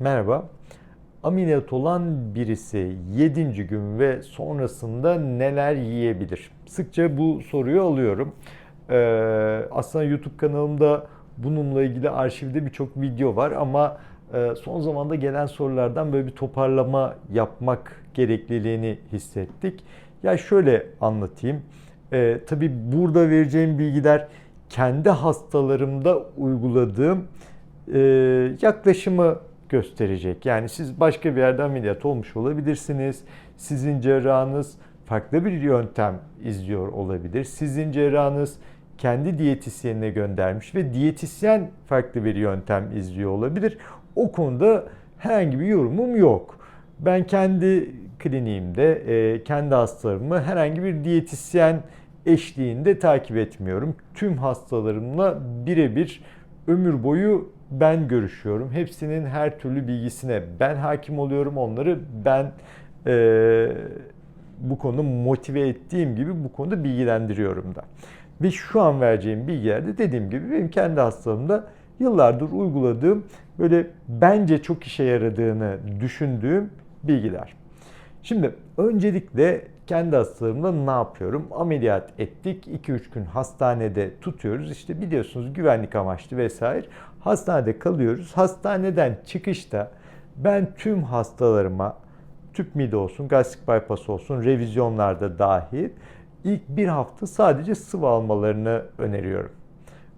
Merhaba. Ameliyat olan birisi 7. gün ve sonrasında neler yiyebilir? Sıkça bu soruyu alıyorum. Ee, aslında YouTube kanalımda bununla ilgili arşivde birçok video var ama e, son zamanda gelen sorulardan böyle bir toparlama yapmak gerekliliğini hissettik. Ya şöyle anlatayım. Ee, tabii burada vereceğim bilgiler kendi hastalarımda uyguladığım e, yaklaşımı gösterecek. Yani siz başka bir yerde ameliyat olmuş olabilirsiniz. Sizin cerrahınız farklı bir yöntem izliyor olabilir. Sizin cerrahınız kendi diyetisyenine göndermiş ve diyetisyen farklı bir yöntem izliyor olabilir. O konuda herhangi bir yorumum yok. Ben kendi kliniğimde, e, kendi hastalarımı herhangi bir diyetisyen eşliğinde takip etmiyorum. Tüm hastalarımla birebir ömür boyu ben görüşüyorum. Hepsinin her türlü bilgisine ben hakim oluyorum. Onları ben e, bu konuda motive ettiğim gibi bu konuda bilgilendiriyorum da. Ve şu an vereceğim bilgilerde dediğim gibi benim kendi hastalığımda yıllardır uyguladığım böyle bence çok işe yaradığını düşündüğüm bilgiler. Şimdi öncelikle kendi hastalarımda ne yapıyorum? Ameliyat ettik. 2-3 gün hastanede tutuyoruz. İşte biliyorsunuz güvenlik amaçlı vesaire. Hastanede kalıyoruz. Hastaneden çıkışta ben tüm hastalarıma tüp mide olsun, gastrik bypass olsun, revizyonlarda dahil ilk bir hafta sadece sıvı almalarını öneriyorum.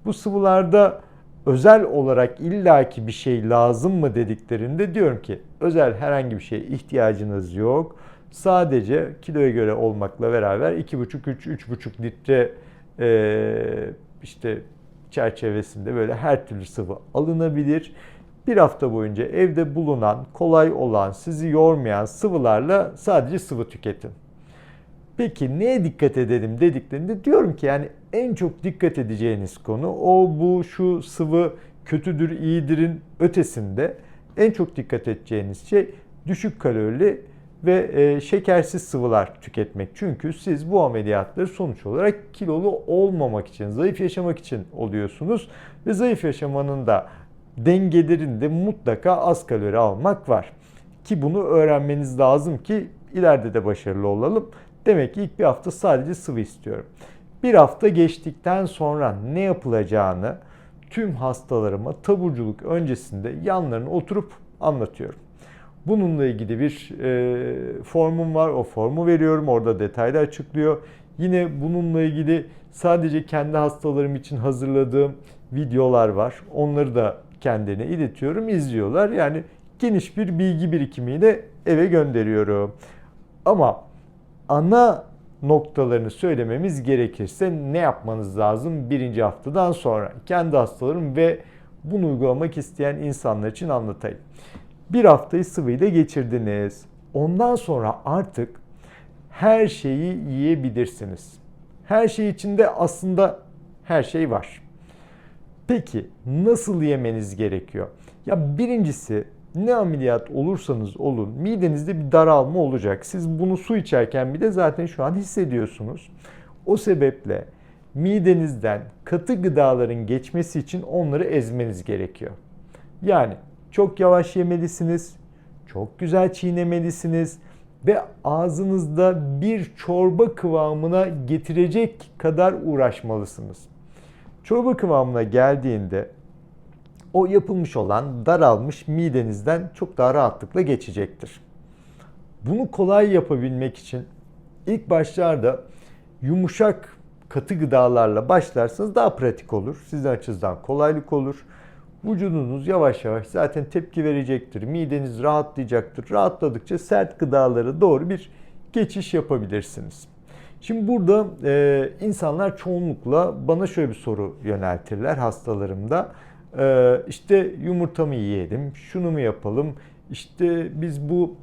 Bu sıvılarda özel olarak illaki bir şey lazım mı dediklerinde diyorum ki özel herhangi bir şeye ihtiyacınız yok. Sadece kiloya göre olmakla beraber 2,5-3-3,5 litre e, işte çerçevesinde böyle her türlü sıvı alınabilir. Bir hafta boyunca evde bulunan, kolay olan, sizi yormayan sıvılarla sadece sıvı tüketin. Peki neye dikkat edelim dediklerinde diyorum ki yani en çok dikkat edeceğiniz konu o bu şu sıvı kötüdür iyidirin ötesinde en çok dikkat edeceğiniz şey düşük kalorili ve e, şekersiz sıvılar tüketmek. Çünkü siz bu ameliyatları sonuç olarak kilolu olmamak için, zayıf yaşamak için oluyorsunuz. Ve zayıf yaşamanın da dengelerinde mutlaka az kalori almak var. Ki bunu öğrenmeniz lazım ki ileride de başarılı olalım. Demek ki ilk bir hafta sadece sıvı istiyorum. Bir hafta geçtikten sonra ne yapılacağını tüm hastalarıma taburculuk öncesinde yanlarına oturup anlatıyorum. Bununla ilgili bir e, formum var. O formu veriyorum. Orada detaylı açıklıyor. Yine bununla ilgili sadece kendi hastalarım için hazırladığım videolar var. Onları da kendine iletiyorum. izliyorlar. Yani geniş bir bilgi birikimiyle eve gönderiyorum. Ama ana noktalarını söylememiz gerekirse ne yapmanız lazım birinci haftadan sonra? Kendi hastalarım ve bunu uygulamak isteyen insanlar için anlatayım. Bir haftayı sıvıyla geçirdiniz. Ondan sonra artık her şeyi yiyebilirsiniz. Her şey içinde aslında her şey var. Peki nasıl yemeniz gerekiyor? Ya birincisi ne ameliyat olursanız olun midenizde bir daralma olacak. Siz bunu su içerken bile zaten şu an hissediyorsunuz. O sebeple midenizden katı gıdaların geçmesi için onları ezmeniz gerekiyor. Yani çok yavaş yemelisiniz, çok güzel çiğnemelisiniz ve ağzınızda bir çorba kıvamına getirecek kadar uğraşmalısınız. Çorba kıvamına geldiğinde o yapılmış olan daralmış midenizden çok daha rahatlıkla geçecektir. Bunu kolay yapabilmek için ilk başlarda yumuşak katı gıdalarla başlarsanız daha pratik olur. Sizin açınızdan kolaylık olur. Vücudunuz yavaş yavaş zaten tepki verecektir. Mideniz rahatlayacaktır. Rahatladıkça sert gıdalara doğru bir geçiş yapabilirsiniz. Şimdi burada e, insanlar çoğunlukla bana şöyle bir soru yöneltirler hastalarımda. E, işte yumurta mı yiyelim, şunu mu yapalım, işte biz bu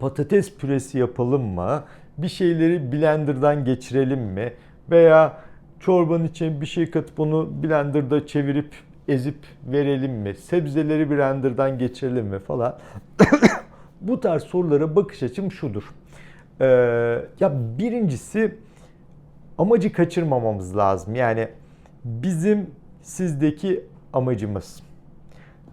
patates püresi yapalım mı, bir şeyleri blenderdan geçirelim mi veya çorbanın içine bir şey katıp onu blenderda çevirip ezip verelim mi? Sebzeleri blenderdan geçirelim mi falan. Bu tarz sorulara bakış açım şudur. Ee, ya birincisi amacı kaçırmamamız lazım. Yani bizim sizdeki amacımız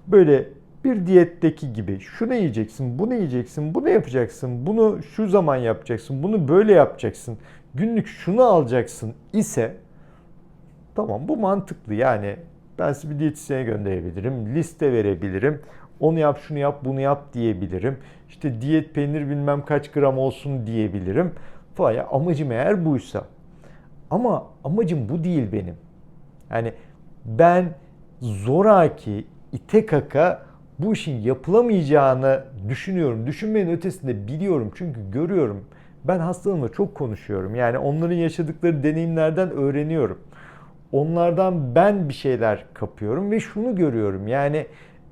böyle bir diyetteki gibi şunu yiyeceksin, bunu yiyeceksin, bunu yapacaksın, bunu şu zaman yapacaksın, bunu böyle yapacaksın, günlük şunu alacaksın ise tamam bu mantıklı yani ben sizi bir diyetisyene gönderebilirim, liste verebilirim, onu yap, şunu yap, bunu yap diyebilirim. İşte diyet peynir bilmem kaç gram olsun diyebilirim. Falan. Ya amacım eğer buysa. Ama amacım bu değil benim. Yani ben zoraki, ite kaka bu işin yapılamayacağını düşünüyorum. Düşünmenin ötesinde biliyorum çünkü görüyorum. Ben hastalarımla çok konuşuyorum. Yani onların yaşadıkları deneyimlerden öğreniyorum. Onlardan ben bir şeyler kapıyorum ve şunu görüyorum. Yani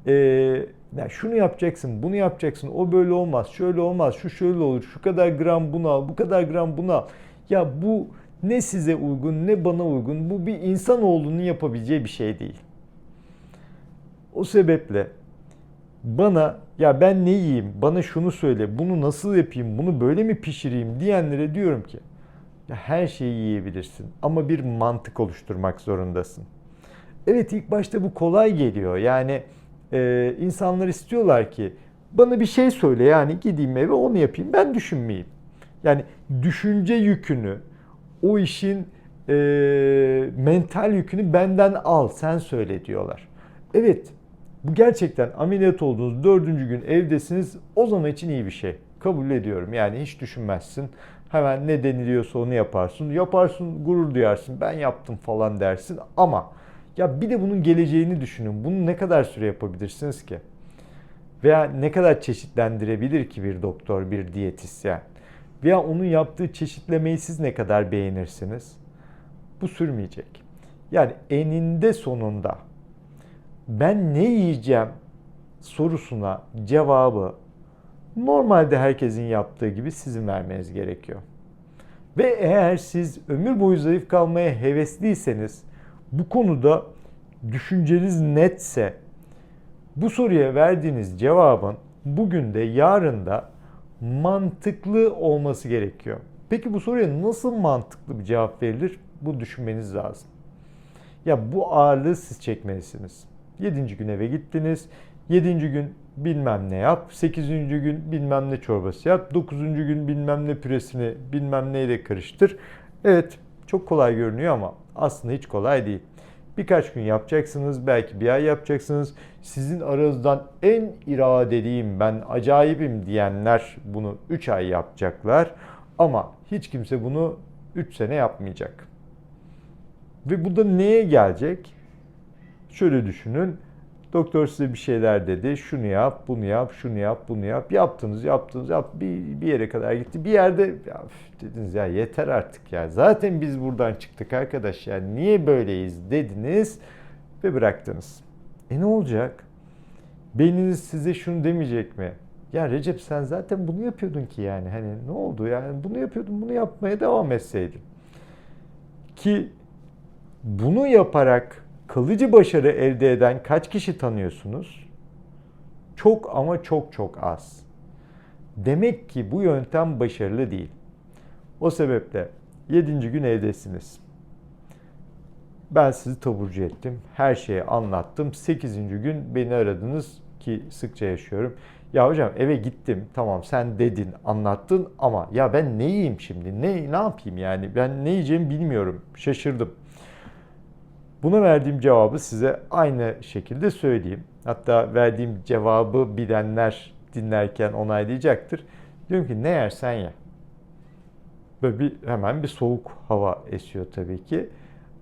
e, ya şunu yapacaksın, bunu yapacaksın, o böyle olmaz, şöyle olmaz, şu şöyle olur, şu kadar gram bunu al, bu kadar gram bunu al. Ya bu ne size uygun ne bana uygun. Bu bir insanoğlunun yapabileceği bir şey değil. O sebeple bana ya ben ne yiyeyim, bana şunu söyle, bunu nasıl yapayım, bunu böyle mi pişireyim diyenlere diyorum ki her şeyi yiyebilirsin ama bir mantık oluşturmak zorundasın. Evet ilk başta bu kolay geliyor. Yani e, insanlar istiyorlar ki bana bir şey söyle yani gideyim eve onu yapayım ben düşünmeyeyim. Yani düşünce yükünü, o işin e, mental yükünü benden al sen söyle diyorlar. Evet bu gerçekten ameliyat olduğunuz dördüncü gün evdesiniz o zaman için iyi bir şey. Kabul ediyorum yani hiç düşünmezsin. Hemen ne deniliyorsa onu yaparsın. Yaparsın gurur duyarsın ben yaptım falan dersin ama ya bir de bunun geleceğini düşünün. Bunu ne kadar süre yapabilirsiniz ki? Veya ne kadar çeşitlendirebilir ki bir doktor, bir diyetisyen? Veya onun yaptığı çeşitlemeyi siz ne kadar beğenirsiniz? Bu sürmeyecek. Yani eninde sonunda ben ne yiyeceğim sorusuna cevabı normalde herkesin yaptığı gibi sizin vermeniz gerekiyor. Ve eğer siz ömür boyu zayıf kalmaya hevesliyseniz bu konuda düşünceniz netse bu soruya verdiğiniz cevabın bugün de yarın da mantıklı olması gerekiyor. Peki bu soruya nasıl mantıklı bir cevap verilir? Bu düşünmeniz lazım. Ya bu ağırlığı siz çekmelisiniz. 7. gün eve gittiniz. 7. gün bilmem ne yap. 8. gün bilmem ne çorbası yap. 9. gün bilmem ne püresini bilmem neyle karıştır. Evet çok kolay görünüyor ama aslında hiç kolay değil. Birkaç gün yapacaksınız, belki bir ay yapacaksınız. Sizin aranızdan en iradeliyim, ben acayibim diyenler bunu 3 ay yapacaklar. Ama hiç kimse bunu 3 sene yapmayacak. Ve bu da neye gelecek? Şöyle düşünün. Doktor size bir şeyler dedi. Şunu yap, bunu yap, şunu yap, bunu yap. Yaptınız, yaptınız, yap. Bir, bir yere kadar gitti. Bir yerde ya, dediniz ya yeter artık ya. Zaten biz buradan çıktık arkadaş ya. Niye böyleyiz dediniz ve bıraktınız. E ne olacak? Beyniniz size şunu demeyecek mi? Ya Recep sen zaten bunu yapıyordun ki yani. Hani ne oldu yani bunu yapıyordun bunu yapmaya devam etseydin. Ki bunu yaparak kalıcı başarı elde eden kaç kişi tanıyorsunuz? Çok ama çok çok az. Demek ki bu yöntem başarılı değil. O sebeple 7. gün evdesiniz. Ben sizi taburcu ettim. Her şeyi anlattım. 8. gün beni aradınız ki sıkça yaşıyorum. Ya hocam eve gittim. Tamam sen dedin, anlattın ama ya ben ne yiyeyim şimdi? Ne ne yapayım yani? Ben ne yiyeceğimi bilmiyorum. Şaşırdım. Buna verdiğim cevabı size aynı şekilde söyleyeyim. Hatta verdiğim cevabı bilenler dinlerken onaylayacaktır. Diyorum ki ne yersen ye. Böyle bir hemen bir soğuk hava esiyor tabii ki.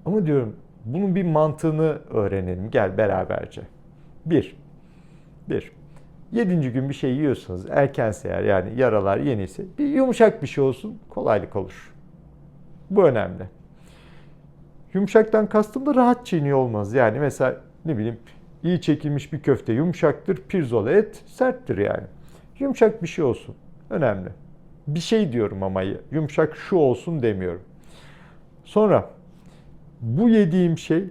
Ama diyorum bunun bir mantığını öğrenelim. Gel beraberce. Bir. Bir. Yedinci gün bir şey yiyorsanız erkense eğer yani yaralar yeniyse bir yumuşak bir şey olsun kolaylık olur. Bu önemli. Yumuşaktan kastım da rahat çiğniyor olmaz. Yani mesela ne bileyim iyi çekilmiş bir köfte yumuşaktır, pirzola et serttir yani. Yumuşak bir şey olsun. Önemli. Bir şey diyorum ama yumuşak şu olsun demiyorum. Sonra bu yediğim şey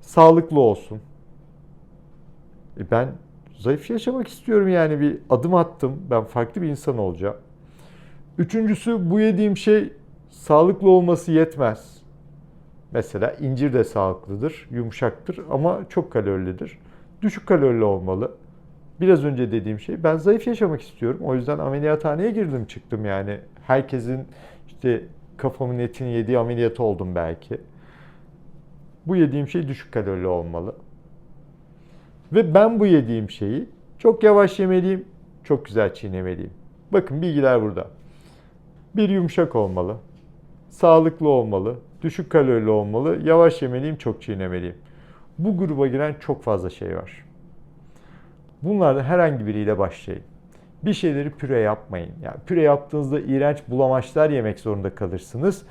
sağlıklı olsun. E ben zayıf yaşamak istiyorum yani bir adım attım. Ben farklı bir insan olacağım. Üçüncüsü bu yediğim şey sağlıklı olması yetmez. Mesela incir de sağlıklıdır, yumuşaktır ama çok kalorilidir. Düşük kalorili olmalı. biraz önce dediğim şey ben zayıf yaşamak istiyorum. O yüzden ameliyathaneye girdim çıktım yani. Herkesin işte kafamın etini yediği ameliyat oldum belki. Bu yediğim şey düşük kalorili olmalı. Ve ben bu yediğim şeyi çok yavaş yemeliyim, çok güzel çiğnemeliyim. Bakın bilgiler burada. Bir yumuşak olmalı, sağlıklı olmalı, düşük kalorili olmalı, yavaş yemeliyim, çok çiğnemeliyim. Bu gruba giren çok fazla şey var. Bunlardan herhangi biriyle başlayın. Bir şeyleri püre yapmayın. Yani püre yaptığınızda iğrenç bulamaçlar yemek zorunda kalırsınız.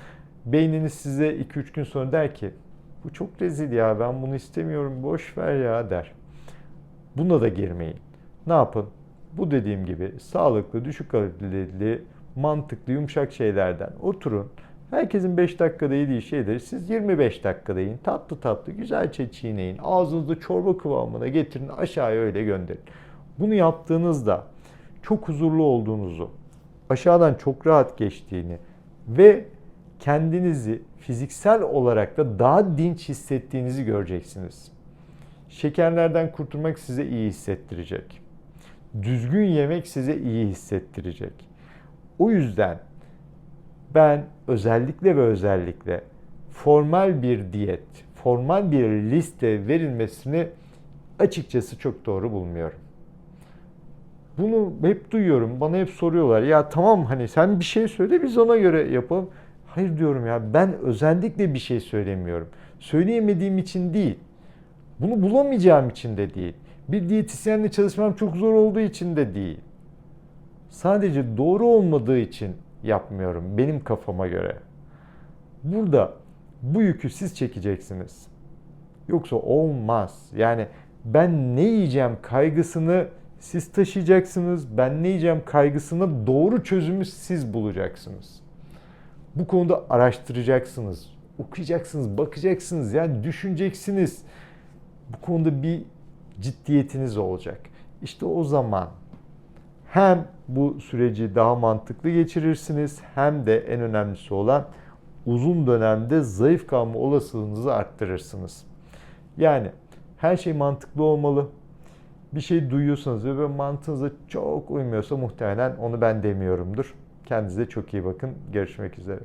Beyniniz size 2-3 gün sonra der ki bu çok rezil ya ben bunu istemiyorum boş ver ya der. Buna da girmeyin. Ne yapın? Bu dediğim gibi sağlıklı, düşük kalorili, mantıklı, yumuşak şeylerden oturun. Herkesin 5 dakikada yediği şeyleri siz 25 dakikada yiyin. Tatlı tatlı güzelce çiğneyin. Ağzınızda çorba kıvamına getirin aşağıya öyle gönderin. Bunu yaptığınızda çok huzurlu olduğunuzu, aşağıdan çok rahat geçtiğini ve kendinizi fiziksel olarak da daha dinç hissettiğinizi göreceksiniz. Şekerlerden kurtulmak size iyi hissettirecek. Düzgün yemek size iyi hissettirecek. O yüzden ben özellikle ve özellikle formal bir diyet, formal bir liste verilmesini açıkçası çok doğru bulmuyorum. Bunu hep duyuyorum. Bana hep soruyorlar. Ya tamam hani sen bir şey söyle biz ona göre yapalım. Hayır diyorum ya ben özellikle bir şey söylemiyorum. Söyleyemediğim için değil. Bunu bulamayacağım için de değil. Bir diyetisyenle çalışmam çok zor olduğu için de değil. Sadece doğru olmadığı için yapmıyorum benim kafama göre. Burada bu yükü siz çekeceksiniz. Yoksa olmaz. Yani ben ne yiyeceğim kaygısını siz taşıyacaksınız. Ben ne yiyeceğim kaygısına doğru çözümü siz bulacaksınız. Bu konuda araştıracaksınız, okuyacaksınız, bakacaksınız, yani düşüneceksiniz. Bu konuda bir ciddiyetiniz olacak. İşte o zaman hem bu süreci daha mantıklı geçirirsiniz hem de en önemlisi olan uzun dönemde zayıf kalma olasılığınızı arttırırsınız. Yani her şey mantıklı olmalı. Bir şey duyuyorsanız ve mantığınıza çok uymuyorsa muhtemelen onu ben demiyorumdur. Kendinize çok iyi bakın. Görüşmek üzere.